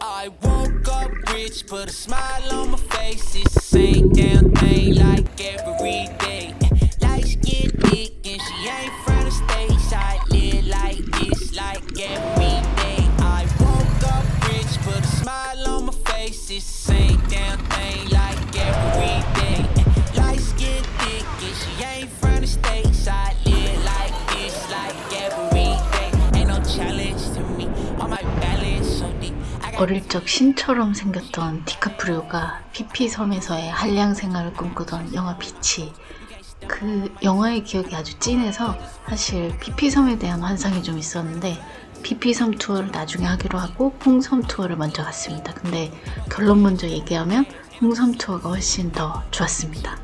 I woke up rich, put a smile on my face. It's the same damn thing like every day. 어릴 적 신처럼 생겼던 디카프리오가 피피 섬에서의 한량 생활을 꿈꾸던 영화 비치. 그 영화의 기억이 아주 진해서 사실 피피 섬에 대한 환상이 좀 있었는데 피피 섬 투어를 나중에 하기로 하고 홍섬 투어를 먼저 갔습니다. 근데 결론 먼저 얘기하면 홍섬 투어가 훨씬 더 좋았습니다.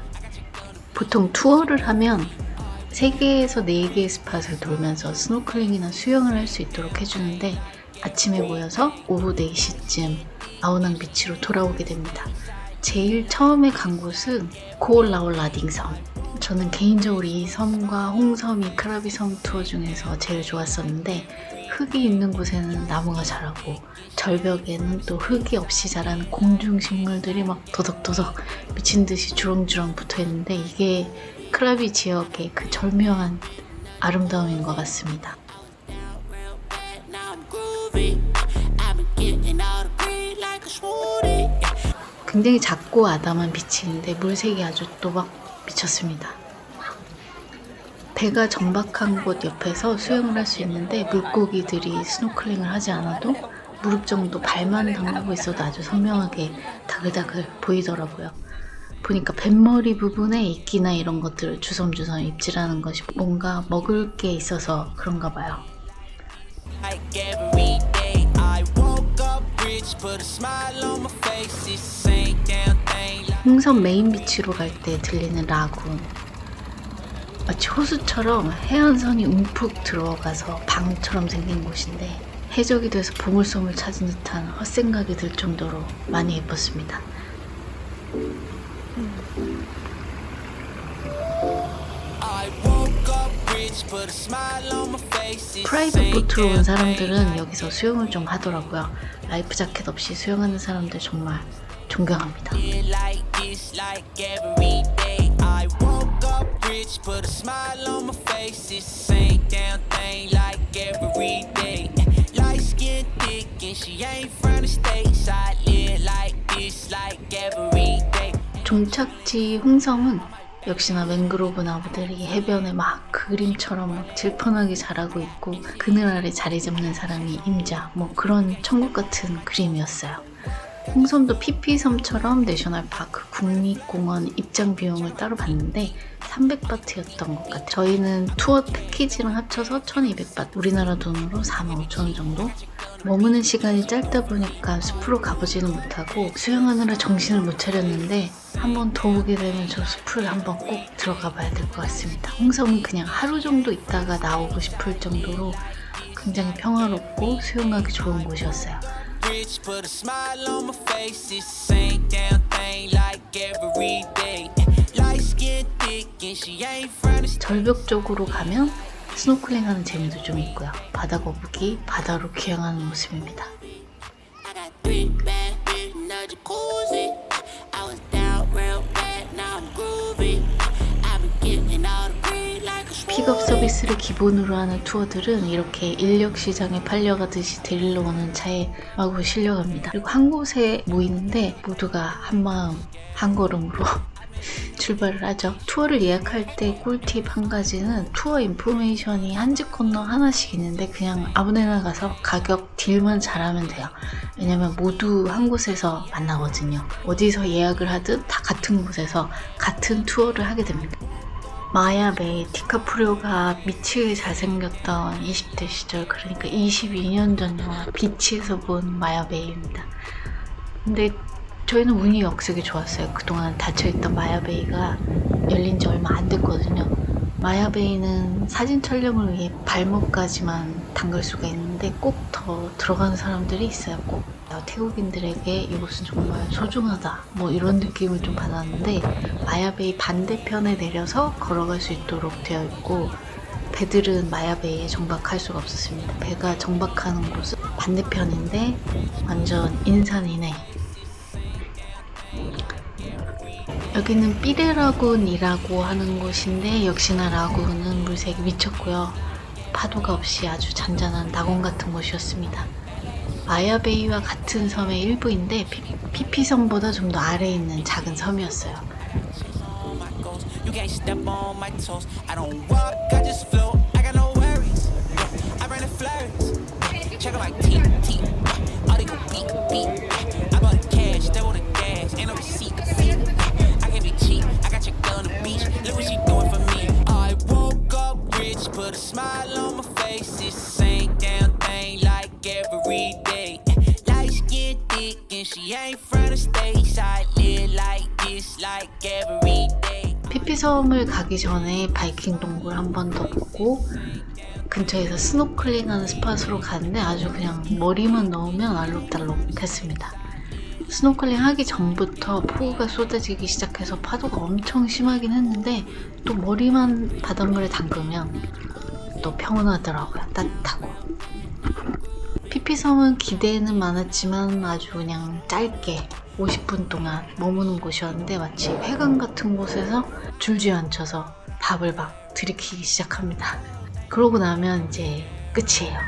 보통 투어를 하면 세계에서 4개의 스팟을 돌면서 스노클링이나 수영을 할 수 있도록 해주는데 아침에 모여서 오후 4시쯤 아우낭 비치로 돌아오게 됩니다. 제일 처음에 간 곳은 코올라올 라딩 섬. 저는 개인적으로 이 섬과 홍섬이 크라비 섬 투어 중에서 제일 좋았었는데 흙이 있는 곳에는 나무가 자라고 절벽에는 또 흙이 없이 자라는 공중 식물들이 막 도덕도덕 미친 듯이 주렁주렁 붙어 있는데 이게 크라비 지역의 그 절묘한 아름다움인 것 같습니다. Now I'm groovy. I've been getting all the green like a smoothie. 굉장히 작고 아담한 비치인데 물색이 아주 또막 미쳤습니다. 배가 정박한 곳 옆에서 수영을 할 수 있는데 물고기들이 스노클링을 하지 않아도 무릎 정도 발만 담그고 있어도 아주 선명하게 다글다글 보이더라고요. 보니까 뱃머리 부분에 이끼나 이런 것들을 주섬주섬 입질하는 것이 뭔가 먹을 게 있어서 그런가 봐요. Like every 홍섬 메인 비치로 갈 때 들리는 라군. 마치 호수처럼 해안선이 움푹 들어가서 방처럼 생긴 곳인데 해적이 돼서 보물섬을 찾은 듯한 헛생각이 들 정도로 많이 예뻤습니다. 프라이빗 same 보트로 온 사람들은. 여기서 수영을 좀 하더라고요. 라이프 자켓 없이 수영하는 사람들 정말 존경합니다. 종착지 홍섬은 역시나 맹그로브 나무들이 해변에 막 그림처럼 막 질펀하게 자라고 있고 그늘 아래 자리 잡는 사람이 임자 뭐 그런 천국 같은 그림이었어요. 홍섬도 피피섬처럼 내셔널파크 국립공원 입장 비용을 따로 받는데 300바트였던 것 같아요. 저희는 투어 패키지랑 합쳐서 1200바트 우리나라 돈으로 45,000원 정도 머무는 시간이 짧다 보니까 숲으로 가보지는 못하고 수영하느라 정신을 못 차렸는데 한 번 더 오게 되면 저 숲을 한번 꼭 들어가 봐야 될 것 같습니다. 홍섬은 그냥 하루 정도 있다가 나오고 싶을 정도로 굉장히 평화롭고 수영하기 좋은 곳이었어요. 절벽 쪽으로 가면 스노클링 하는 재미도 좀 있고요. 바다 거북이 바다로 귀향하는 모습입니다. 픽업. 서비스를 기본으로 하는 투어들은 이렇게 인력 시장에 팔려가듯이 데리러 오는 차에 마구 실려갑니다. 그리고 한 곳에 모이는데 모두가 한 마음 한 걸음으로 출발을 하죠. 투어를 예약할 때 꿀팁 한 가지는 투어 인포메이션이 한 집 건너 하나씩 있는데 그냥 아무데나 가서 가격 딜만 잘하면 돼요. 왜냐면 모두 한 곳에서 만나거든요. 어디서 예약을 하든 다 같은 곳에서 같은 투어를 하게 됩니다. 마야베이 디카프리오가 미치게 잘생겼던 20대 시절 그러니까 22년 전 영화 비치에서 본 마야베이입니다. 근데 저희는 운이 역색이 좋았어요. 그동안 닫혀있던 마야베이가 열린 지 얼마 안 됐거든요. 마야베이는 사진 촬영을 위해 발목까지만 담글 수가 있는 데 꼭 더 들어가는 사람들이 있어요. 꼭 태국인들에게 이곳은 정말 소중하다. 뭐 이런 느낌을 좀 받았는데 마야베이 반대편에 내려서 걸어갈 수 있도록 되어 있고 배들은 마야베이에 정박할 수가 없었습니다. 배가 정박하는 곳은 반대편인데 완전 인산이네. 여기는 삐레라군이라고 하는 곳인데 역시나 라군은 물색이 미쳤고요. 파도가 없이 아주 잔잔한 낙원 같은 곳이었습니다. 마야베이와 같은 섬의 일부인데 피, 피피섬보다 좀 더 아래에 있는 작은 섬이었어요. Rich, put a smile on my face. It's the same damn thing like every day. Lights get thick and she ain't from the states. I live like this like every day. 피피 섬을 가기 전에 바이킹 동굴 한 번 더 보고 근처에서 스노클링하는 스팟으로 갔는데 아주 그냥 머리만 넣으면 알록달록 했습니다. 스노클링 하기 전부터 폭우가 쏟아지기 시작해서 파도가 엄청 심하긴 했는데 또 머리만 바닷물에 담그면 또 평온하더라고요. 따뜻하고. 피피섬은 기대는 많았지만 아주 그냥 짧게 50분 동안 머무는 곳이었는데 마치 회관 같은 곳에서 줄지어 앉혀서 밥을 막 들이키기 시작합니다. 그러고 나면 이제 끝이에요.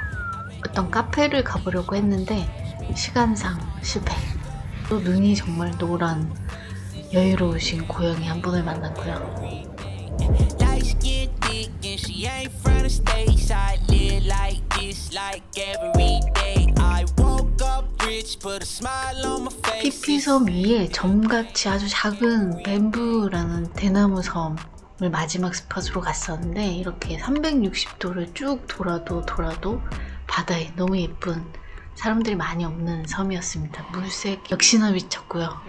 어떤 카페를 가보려고 했는데 시간상 실패. 또 눈이 정말 노란 여유로우신 고양이 한 분을 만났고요. 피피섬 위에 점같이 아주 작은 뱀부라는 대나무 섬 을 마지막 스팟으로 갔었는데 이렇게 360도를 쭉 돌아도 돌아도 바다에 너무 예쁜 사람들이 많이 없는 섬이었습니다. 물색 역시나 미쳤고요.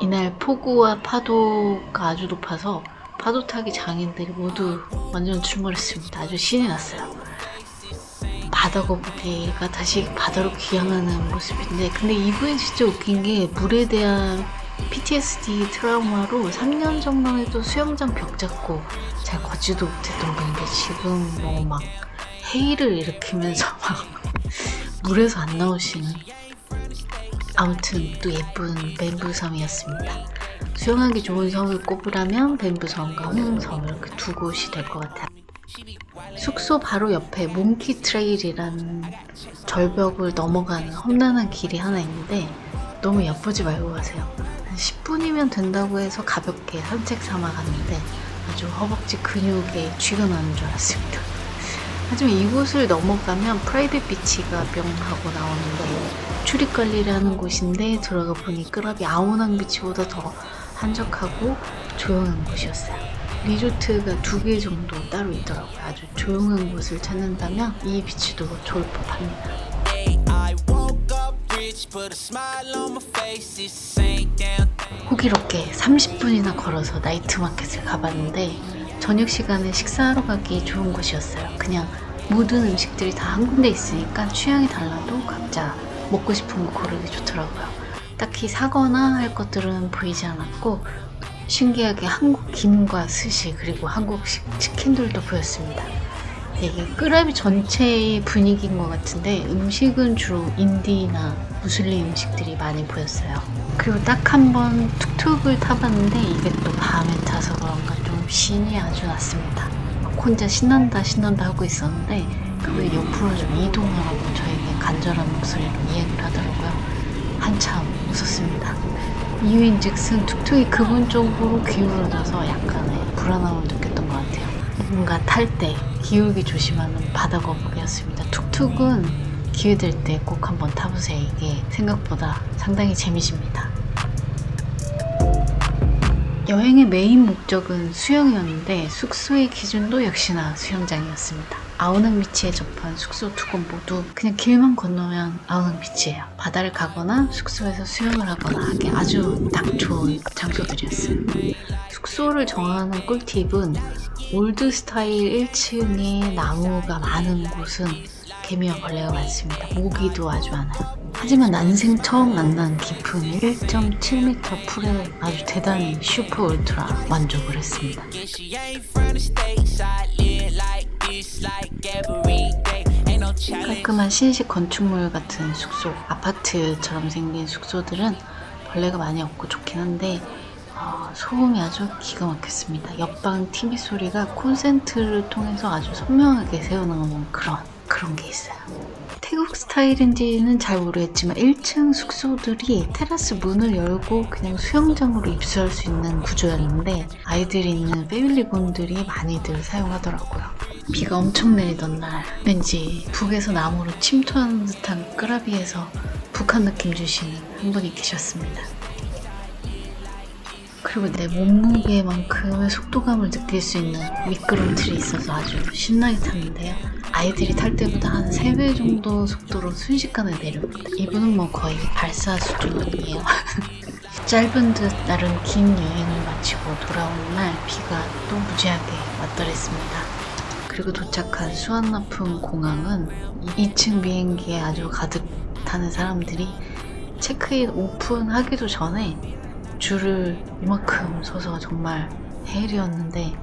이날 폭우와 파도가 아주 높아서 파도 타기 장인들이 모두 완전 출몰했습니다. 아주 신이 났어요. 바다 거북이가 다시 바다로 귀향하는 모습인데 근데 이후에 진짜 웃긴 게 물에 대한 PTSD 트라우마로 3년 전만 해도 수영장 벽 잡고 잘 걷지도 못했던 분인데 지금 뭐막 해일을 일으키면서 막 물에서 안 나오시는 아무튼 또 예쁜 뱀부섬이었습니다. 수영하기 좋은 섬을 꼽으라면 뱀부섬과 홍섬 이렇게 두 곳이 될 것 같아요. 숙소 바로 옆에 몽키 트레일이라는 절벽을 넘어가는 험난한 길이 하나 있는데 너무 예쁘지 말고 가세요. 한 10분이면 된다고 해서 가볍게 산책 삼아 갔는데 아주 허벅지 근육에 쥐가 나는 줄 알았습니다. 하지만 이곳을 넘어가면 프라이빗 비치가 뿅 하고 나오는데 출입 관리를 하는 곳인데 들어가 보니 끄랍이 아오낭 비치보다 더 한적하고 조용한 곳이었어요. 리조트가 두 개 정도 따로 있더라고요. 아주 조용한 곳을 찾는다면 이 비치도 좋을 법합니다. Thing. 호기롭게 30분이나 걸어서 나이트 마켓을 가봤는데 저녁 시간에 식사하러 가기 좋은 곳이었어요. 그냥 모든 음식들이 다 한 군데 있으니까 취향이 달라도 각자 먹고 싶은 거 고르기 좋더라고요. 딱히 사거나 할 것들은 보이지 않았고 신기하게 한국 김과 스시 그리고 한국식 치킨들도 보였습니다. 이게 끄라비 전체의 분위기인 것 같은데 음식은 주로 인디나 무슬림 음식들이 많이 보였어요. 그리고 딱 한 번 툭툭을 타봤는데 이게 또 밤에 타서 그런가 좀 신이 아주 났습니다. 막 혼자 신난다 신난다 하고 있었는데 그걸 옆으로 좀 이동하라고 저에게 간절한 목소리로 이야기를 하더라고요. 한참 웃었습니다. 이유인 즉슨 툭툭이 그분 쪽으로 기울어져서 약간의 불안함을 느꼈던 것 같아요. 뭔가 탈 때 기울기 조심하는 바다 거북이었습니다. 툭툭은 기회 될 때 꼭 한번 타보세요. 이게 생각보다 상당히 재미집니다. 여행의 메인 목적은 수영이었는데 숙소의 기준도 역시나 수영장이었습니다. 아우낭 비치에 접한 숙소 두 곳 모두 그냥 길만 건너면 아우낭 비치예요. 바다를 가거나 숙소에서 수영을 하거나 하기 아주 딱 좋은 장소들이었어요. 숙소를 정하는 꿀팁은 올드 스타일 1층에 나무가 많은 곳은 개미와 벌레가 많습니다. 모기도 아주 많아요. 하지만 난생 처음 만난 깊은 1.7m 풀에 아주 대단히 슈퍼 울트라 만족을 했습니다. 깔끔한 신식 건축물 같은 숙소, 아파트처럼 생긴 숙소들은 벌레가 많이 없고 좋긴 한데 어, 소음이 아주 기가 막혔습니다. 옆방 TV 소리가 콘센트를 통해서 아주 선명하게 새어나오는 그런 그런 게 있어요. 태국 스타일인지는 잘 모르겠지만 1층 숙소들이 테라스 문을 열고 그냥 수영장으로 입수할 수 있는 구조였는데 아이들이 있는 패밀리 분들이 많이들 사용하더라고요. 비가 엄청 내리던 날 왠지 북에서 남으로 침투하는 듯한 끄라비에서 북한 느낌 주시는 한 분이 계셨습니다. 그리고 내 몸무게만큼의 속도감을 느낄 수 있는 미끄럼틀이 있어서 아주 신나게 탔는데요. 아이들이 탈 때보다 한 3배 정도 속도로 순식간에 내려옵니다. 이분은 뭐 거의 발사 수준이에요. 짧은 듯 나름 긴 여행을 마치고 돌아오는 날 비가 또 무지하게 왔더랬습니다. 그리고 도착한 수완나품 공항은 2층 비행기에 아주 가득 타는 사람들이 체크인 오픈하기도 전에 줄을 이만큼 서서 정말 해일이었는데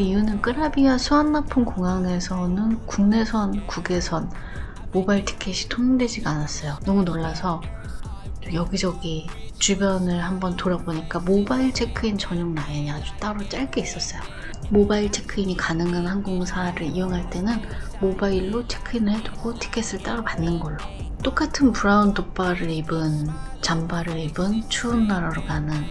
그 이유는 끄라비아 수완나품 공항에서는 국내선, 국외선 모바일 티켓이 통용되지가 않았어요. 너무 놀라서 여기저기 주변을 한번 돌아보니까 모바일 체크인 전용 라인이 아주 따로 짧게 있었어요. 모바일 체크인이 가능한 항공사를 이용할 때는 모바일로 체크인을 해두고 티켓을 따로 받는 걸로. 똑같은 브라운 돗바를 입은 잠바를 입은 추운 나라로 가는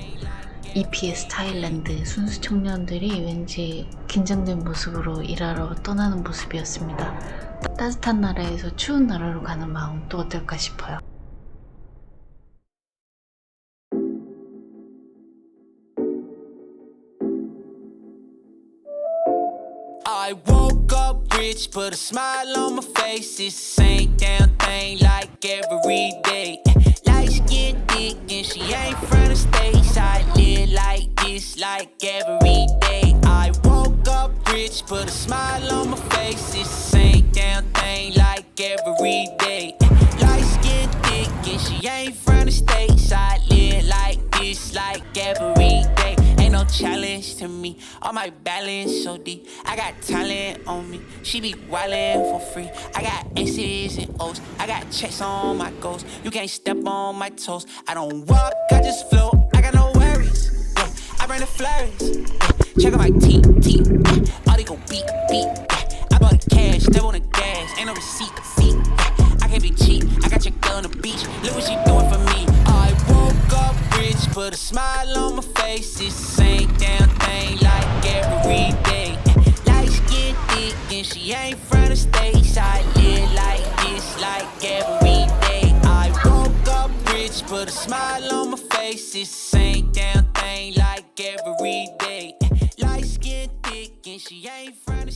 EPS 타일랜드 순수 청년들이 왠지 긴장된 모습으로 일하러 떠나는 모습이었습니다. 따- 따뜻한 나라에서 추운 나라로 가는 마음 또 어떨까 싶어요. Lights get thick and she ain't from the States. I live like this like every day. I woke up rich, put a smile on my face. It's the same damn thing like every day. Lights get thick and she ain't from the States. I live like this like every day. No challenge to me. All my balance so deep. I got talent on me. She be wildin' for free. I got X's and O's. I got checks on my goals. You can't step on my toes. I don't walk, I just float. I got no worries. Yeah, I bring the flurries. Yeah, check out my T T. Yeah, all they go beat beat. Yeah, I bought the cash, step on the gas. Ain't no receipt. See, yeah, I can't be cheap. I got your girl on the beach. Look what she doing for me. Put a smile on my face. It's the same damn thing like every day. Lights get thick and she ain't from the states. I live like this like every day. I woke up rich, put a smile on my face. It's the same damn thing like every day. Lights get thick and she ain't from